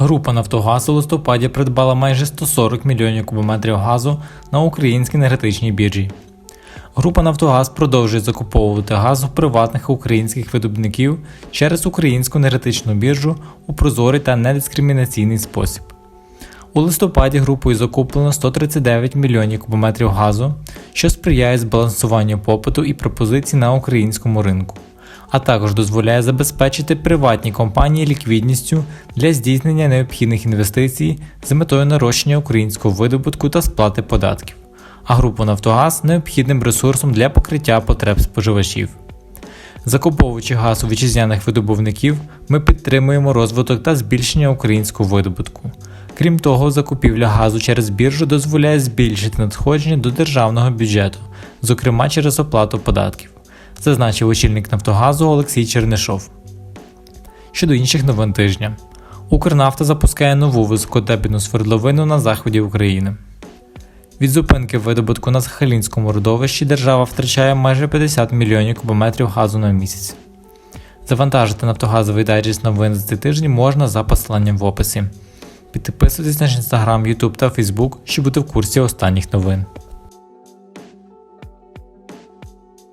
Група Нафтогаз у листопаді придбала майже 140 мільйонів кубометрів газу на українській енергетичній біржі. Група Нафтогаз продовжує закуповувати газ у приватних українських видобників через українську енергетичну біржу у прозорий та недискримінаційний спосіб. У листопаді групою закуплено 139 мільйонів кубометрів газу, що сприяє збалансуванню попиту і пропозицій на українському ринку, а також дозволяє забезпечити приватні компанії ліквідністю для здійснення необхідних інвестицій з метою нарощення українського видобутку та сплати податків, а групу Нафтогаз необхідним ресурсом для покриття потреб споживачів. Закуповуючи газ у вітчизняних видобувників, ми підтримуємо розвиток та збільшення українського видобутку. Крім того, закупівля газу через біржу дозволяє збільшити надходження до державного бюджету, зокрема через оплату податків, зазначив очільник Нафтогазу Олексій Чернишов. Щодо інших новин тижня, Укрнафта запускає нову високотепельну свердловину на заході України. Від зупинки видобутку на Сахалінському родовищі держава втрачає майже 50 мільйонів кубометрів газу на місяць. Завантажити нафтогазовий дайджест новин цей тиждень можна за посиланням в описі. Підписуйтесь на наш інстаграм, Ютуб та Фейсбук, щоб бути в курсі останніх новин.